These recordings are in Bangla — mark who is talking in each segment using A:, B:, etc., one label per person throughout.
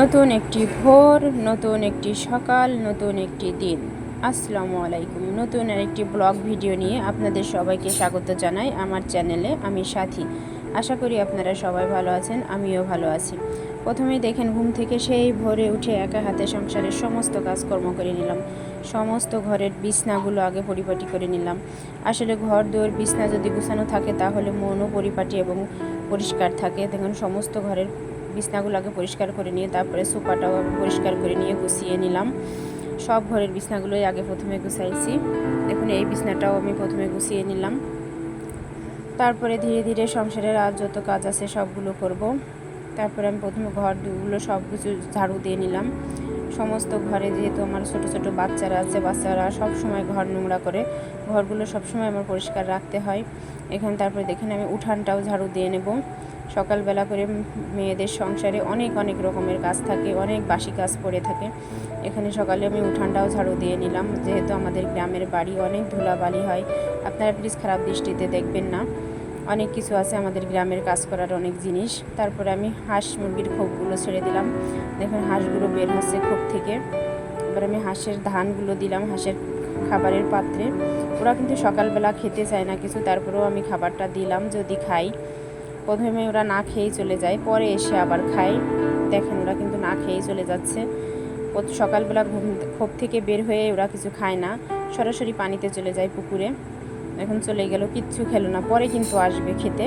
A: নতুন একটি ভোর, নতুন একটি সকাল, নতুন একটি দিন। আসসালামু আলাইকুম। নতুন আরেকটি ব্লগ ভিডিও নিয়ে আপনাদের সবাইকে স্বাগত জানাই আমার চ্যানেলে, আমি সাথী। আশা করি আপনারা সবাই ভালো আছেন, আমিও ভালো আছি। প্রথমেই দেখেন, ঘুম থেকে সেই ভোরে উঠে একা হাতে সংসারের সমস্ত কাজকর্ম করে নিলাম। সমস্ত ঘরের বিছনাগুলো আগে পরিপাটি করে নিলাম। আসলে ঘর দুয়ার, বিছনা যদি গুছানো থাকে, তাহলে মনও পরিপাটি এবং পরিষ্কার থাকে। দেখুন, সমস্ত ঘরের বিছনাগুলো আগে পরিষ্কার করে নিয়ে, তারপরে সোফাটাও পরিষ্কার করে নিয়ে গুছিয়ে নিলাম। সব ঘরের বিছনাগুলোই আগে প্রথমে গুছাইছি। এখন এই বিছনাটাও আমি প্রথমে গুছিয়ে নিলাম। তারপরে ধীরে ধীরে সংসারের আর যত কাজ আছে সবগুলো করব। তারপরে আমি প্রথমে ঘরগুলো সব কিছু ঝাড়ু দিয়ে নিলাম। সমস্ত ঘরে যেহেতু আমার ছোট ছোট বাচ্চারা আছে, বাচ্চারা সব সময় ঘর নোংরা করে, ঘরগুলো সব সময় আমার পরিষ্কার রাখতে হয়। এখানে তারপরে দেখেন আমি উঠানটাও ঝাড়ু দিয়ে নেব। সকালবেলা করে মেয়েদের সংসারে অনেক অনেক রকমের কাজ থাকে, অনেক বাসি কাজ পড়ে থাকে। এখানে সকালে আমি উঠানটাও ঝাড়ু দিয়ে নিলাম। যেহেতু আমাদের গ্রামের বাড়ি অনেক ধুলাবালি হয়, আপনারা প্লিজ খারাপ দৃষ্টিতে দেখবেন না। অনেক কিছু আছে আমাদের গ্রামের কাজ করার অনেক জিনিস। তারপরে আমি হাঁস মুরগির খোপগুলো ছেড়ে দিলাম। দেখুন, হাঁসগুলো বের হচ্ছে খোপ থেকে। এবার আমি হাঁসের ধানগুলো দিলাম, হাঁসের খাবারের পাত্রে। ওরা কিন্তু সকালবেলা খেতে চায় না কিছু, তারপরেও আমি খাবারটা দিলাম যদি খাই। প্রথমে ওরা না খেয়েই চলে যায়, পরে এসে আবার খায়। দেখেন, ওরা কিন্তু না খেয়েই চলে যাচ্ছে। সকালবেলা ঘুম খোপ থেকে বের হয়ে ওরা কিছু খায় না। সরাসরি পানিতে চলে যায় পুকুরে। এখন চলে গেল, কিচ্ছু খেলো না। পরে কিন্তু আসবে খেতে।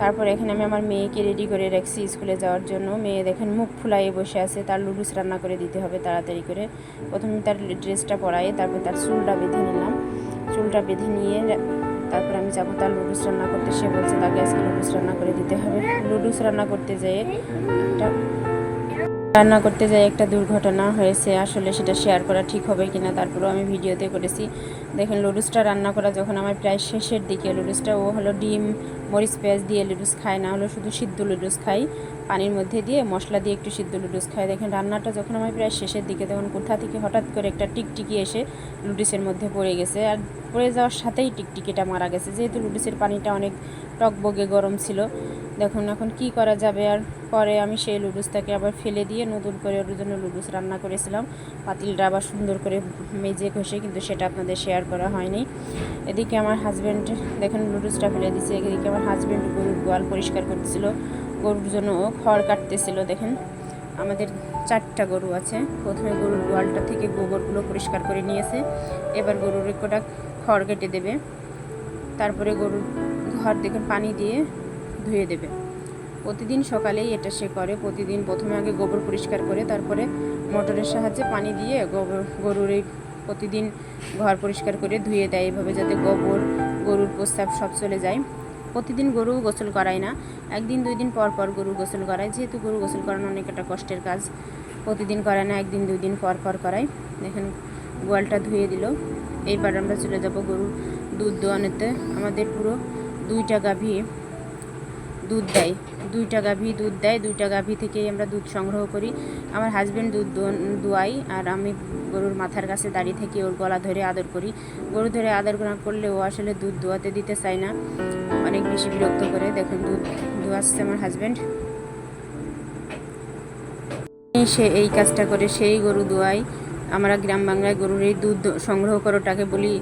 A: তারপরে এখানে আমি আমার মেয়েকে রেডি করে রাখছি স্কুলে যাওয়ার জন্য। মেয়ে দেখেন মুখ ফুলাইয়ে বসে আছে, তার লুডুস রান্না করে দিতে হবে তাড়াতাড়ি করে। প্রথমে তার ড্রেসটা পরাই তারপর তার চুলটা বেঁধে নিলাম। চুলটা বেঁধে নিয়ে তারপর আমি যাব তার লুডুস রান্না করতে। সে বলছে, তাকে আজকে লুডুস রান্না করে দিতে হবে। লুডুস রান্না করতে যেয়ে একটা রান্না করতে যাই, একটা দুর্ঘটনা হয়েছে, আসলে সেটা শেয়ার করা ঠিক হবে কিনা তারপরেও আমি ভিডিওতে করেছি। দেখেন, লুডুসটা রান্না করা যখন আমার প্রায় শেষের দিকে, লুডুসটা ও হলো ডিম, মরিচ, পেঁয়াজ দিয়ে লুডুস খায়, না হলো শুধু সিদ্ধ লুডুস খাই, পানির মধ্যে দিয়ে মশলা দিয়ে একটু সিদ্ধ লুডুস খাই দেখেন, রান্নাটা যখন আমার প্রায় শেষের দিকে, তখন কোথা থেকে হঠাৎ করে একটা টিকটিকি এসে লুডুসের মধ্যে পড়ে গেছে। আর পড়ে যাওয়ার সাথেই টিকটিকিটা মারা গেছে, যেহেতু লুডুসের পানিটা অনেক টকবগে গরম ছিল। দেখুন এখন কি করা যাবে আর পরে আমি সেই লুডুসটাকে আবার ফেলে দিয়ে নতুন করে ওর জন্য লুডুস রান্না করেছিলাম। পাতিলটা আবার সুন্দর করে মেজে ঘষে কিন্তু সেটা আপনাদের শেয়ার করা হয়নি। এদিকে আমার হাজব্যান্ড দেখেন লুডুসটা ফেলে দিছে এদিকে আমার হাজব্যান্ড গরুর গোয়াল পরিষ্কার করতেছিল। গরুর জন্য ও খড় কাটতেছিল, দেখেন। আমাদের চারটা গরু আছে। প্রথমে গরুর গোয়ালটা থেকে গোবরগুলো পরিষ্কার করে নিয়েছে। এবার গরুর একটা খড় কেটে দেবে। তারপরে গরুর ঘর দেখুন পানি দিয়ে ধুয়ে দেবে। প্রতিদিন সকালেই এটা সে করে। প্রতিদিন প্রথমে আগে গোবর পরিষ্কার করে, তারপরে মোটরের সাহায্যে পানি দিয়ে গোবর, গরুর এই প্রতিদিন ঘর পরিষ্কার করে ধুয়ে দেয়। এভাবে যাতে গোবর, গরুর প্রস্তাব সব চলে যায়। প্রতিদিন গরু গোসল করায় না। একদিন, দুই দিন পর পর গরু গোসল করায়। যেহেতু গরু গোসল করানো অনেক একটা কষ্টের কাজ, প্রতিদিন করায় না, একদিন, দুই দিন পর পর করায়। দেখেন, গোয়ালটা ধুয়ে দিল। এইবার আমরা চলে যাব গরুর দুধ দোয়ানোতে। আমাদের পুরো দুইটা গাভী দুধ দেয়। দুইটা গাভী দুধ দেয়। দুইটা গাভী থেকেই আমরা দুধ সংগ্রহ করি। আমার হাজব্যান্ড দুধ দোয়াই আর আমি গরুর মাথার কাছে দাঁড়িয়ে থেকে ওর গলা ধরে আদর করি। গরু ধরে আদর না করলে ও আসলে দুধ দোয়াতে দিতে চায় না। অনেক বেশি বিরক্ত করে। দেখুন, দুধ দোয়াচ্ছে আমার হাজব্যান্ড সে এই কাজটা করে, সেই গরু দোয়াই আমরা গ্রাম বাংলায় গরুর এই দুধ সংগ্রহ করাটাকে বলি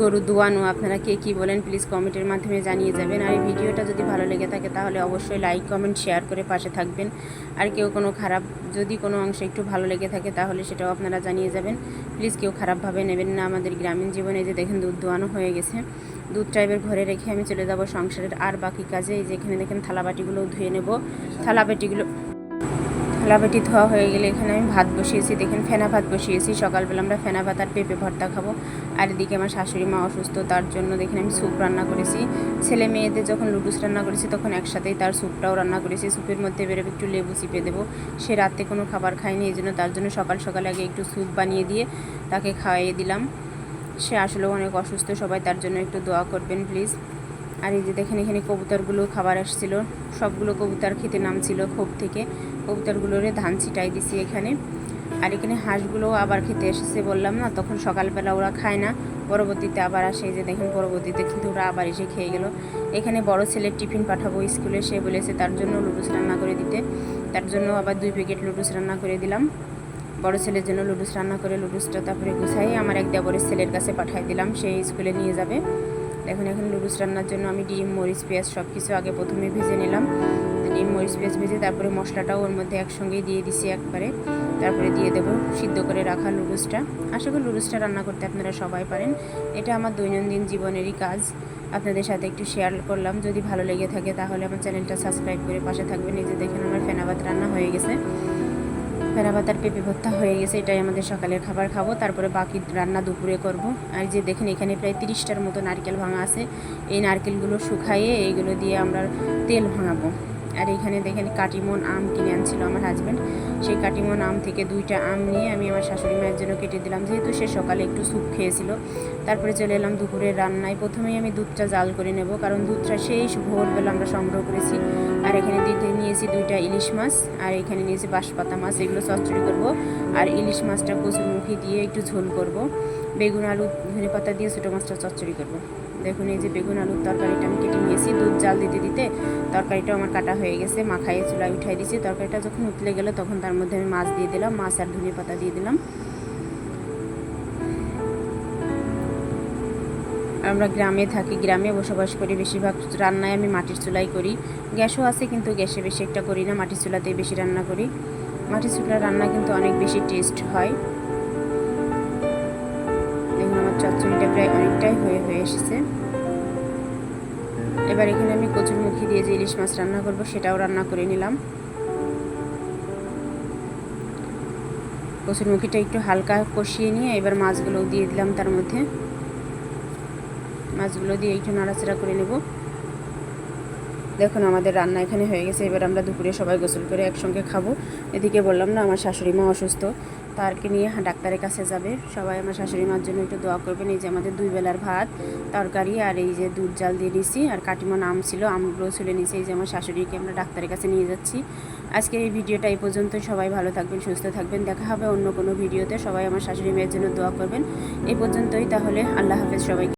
A: গরু দোয়ানো আপনারা কে কী বলেন প্লিজ কমেন্টের মাধ্যমে জানিয়ে যাবেন। আর এই ভিডিওটা যদি ভালো লেগে থাকে তাহলে অবশ্যই লাইক কমেন্ট শেয়ার করে পাশে থাকবেন। আর কেউ কোনো খারাপ, যদি কোনো অংশ একটু ভালো লেগে থাকে তাহলে সেটাও আপনারা জানিয়ে যাবেন। প্লিজ কেউ খারাপভাবে নেবেন না আমাদের গ্রামীণ জীবনে যে দেখেন দুধ দোয়ানো হয়ে গেছে। দুধ টাইপের ঘরে রেখে আমি চলে যাব সংসারের আর বাকি কাজে। এই যেখানে দেখেন থালাবাটিগুলোও ধুয়ে নেব। থালাবাটিগুলো থালাবাটি ধোয়া হয়ে গেলে এখানে আমি ভাত বসিয়েছি। দেখেন ফেনা ভাত বসিয়েছি। সকালবেলা আমরা ফেনা ভাত আর পেঁপে ভর্তা খাব। আর এদিকে আমার শাশুড়ি মা অসুস্থ, তার জন্য দেখেন আমি স্যুপ রান্না করেছি। ছেলে মেয়েদের যখন লুডুস রান্না করেছি, তখন একসাথেই তার স্যুপটাও রান্না করেছি। স্যুপের মধ্যে বেরোবে একটু লেবু চিপে দেবো। সে রাতে কোনো খাবার খায়নি, এই জন্য তার জন্য সকাল সকালে আগে একটু স্যুপ বানিয়ে দিয়ে তাকে খাওয়াইয়ে দিলাম। সে আসলেও অনেক অসুস্থ, সবাই তার জন্য একটু দোয়া করবেন, প্লিজ। আর এই যে দেখেন, এখানে কবুতরগুলো খাবার আসছিল। সবগুলো কবুতর খেতে নামছিল খোপ থেকে। কবুতরগুলোরে ধান ছিটাই দিছি এখানে। আর এখানে হাঁসগুলো আবার খেতে এসেছে বললাম না, তখন সকালবেলা ওরা খায় না। পরবর্তীতে আবার আসে যে দেখেন, পরবর্তীতে কিন্তু ওরা আবার এসে খেয়ে গেল। এখানে বড় ছেলের টিফিন পাঠাবো স্কুলে, সে বলেছে তার জন্য লুডুস রান্না করে দিতে। তার জন্য আবার দুই প্যাকেট লুডুস রান্না করে দিলাম। বড় ছেলের জন্য লুডুস রান্না করে লুডুসটা তারপরে গুছাই, আমার এক দেবরের ছেলের কাছে পাঠিয়ে দিলাম সেই স্কুলে নিয়ে যাবে। দেখুন এখন লুডুস রান্নার জন্য আমি ডিম, মরিচ, পেঁয়াজ সব কিছু আগে প্রথমে ভেজে নিলাম। ডিম, মরিচ, পেঁয়াজ ভেজে তারপরে মশলাটাও ওর মধ্যে একসঙ্গেই দিয়ে দিছি একবারে। তারপরে দিয়ে দেবো সিদ্ধ করে রাখা লুডুসটা আশা করি লুডুসটা রান্না করতে আপনারা সবাই পারেন। এটা আমার দৈনন্দিন জীবনেরই কাজ। আপনাদের সাথে একটু শেয়ার করলাম। যদি ভালো লেগে থাকে তাহলে আমার চ্যানেলটা সাবস্ক্রাইব করে পাশে থাকবেন। যে দেখেন আমার ফেনাবাত রান্না হয়ে গেছে। আর পেঁপে ভর্তা হয়ে গেছে, এটাই আমাদের সকালের খাবার খাব। তারপরে বাকি রান্না দুপুরে করব। আর যে দেখেন, এখানে প্রায় তিরিশটার মতো নারকেল ভাঙা আছে। এই নারকেলগুলো শুকাইয়ে এইগুলো দিয়ে আমরা তেল ভাঙাবো। আর এখানে দেখেন কাটিমন আম কিনে আনছিল আমার হাজব্যান্ড সেই কাটিমন আম থেকে দুইটা আম নিয়ে আমি আমার শাশুড়ি মায়ের জন্য কেটে দিলাম। যেহেতু সে সকালে একটু স্যুপ খেয়েছিল, তারপরে চলে এলাম দুপুরের রান্নায়। প্রথমেই আমি দুধটা জাল করে নেব, কারণ দুধটা সেই ভোরবেলা আমরা সংগ্রহ করেছি। আর এখানে দিতে নিয়েছি দুইটা ইলিশ মাছ, আর এখানে নিয়েছি বাঁশপাতা মাছ। এগুলো চচ্চড়ি করব, আর ইলিশ মাছটা কচুরমুখী দিয়ে একটু ঝোল করব। বেগুন, আলু ধনে পাতা দিয়ে ছোটো মাছটা চচ্চড়ি করব। দেখুন, এই যে বেগুন আলুর তরকারিটা আমি কেটে নিয়েছি, দুধ জাল দিতে দিতে। তরকারিটাও আমার কাটা হয়ে গেছে মাখাইয়ে চুলায় উঠাই দিয়েছি। তরকারিটা যখন উতলে গেল, তখন তার মধ্যে আমি মাছ দিয়ে দিলাম, মাছ আর ধনে পাতা দিয়ে দিলাম। আমরা গ্রামে থাকি, গ্রামে বসবাস করি, বেশিরভাগ রান্নায় আমি মাটির চুলাই করি। গ্যাসও আছে, কিন্তু গ্যাসে বেশি একটা করি না, মাটির চুলাতেই বেশি রান্না করি। মাটির চুলার রান্না কিন্তু অনেক বেশি টেস্ট হয়। চচ্চড়িটা প্রায় অনেকটাই হয়ে হয়ে এসেছে। এবার এখানে আমি কচুর কচুরমুখী দিয়ে যে ইলিশ মাছ রান্না করব, সেটাও রান্না করে নিলাম। কচুর মুখিটা একটু হালকা কষিয়ে নিয়ে এবার মাছগুলো দিয়ে দিলাম তার মধ্যে। মাছগুলো দিয়ে একটু নাড়াচাড়া করে নেব। দেখুন, আমাদের রান্না এখানে হয়ে গেছে। এবার আমরা দুপুরে সবাই গোসল করে একসঙ্গে খাব। এদিকে বললাম না, আমার শাশুড়ি মা অসুস্থ। তারকে নিয়ে ডাক্তারের কাছে যাবে। সবাই আমার শাশুড়ি মার জন্য একটু দোয়া করবেন। এই যে আমাদের দুই বেলার ভাত, তরকারি আর এই যে দুধ জাল দিয়ে নিছি। আর কাটিমন আম ছিল আমগুলো ছিলে নিছি। এই যে আমার শাশুড়িকে আমরা ডাক্তারের কাছে নিয়ে যাচ্ছি। আজকের এই ভিডিওটা এই পর্যন্ত। সবাই ভালো থাকবেন, সুস্থ থাকবেন। দেখা হবে অন্য কোনো ভিডিওতে। সবাই আমার শাশুড়ি মেয়ের জন্য দোয়া করবেন। এই পর্যন্তই তাহলে। আল্লাহ হাফেজ সবাই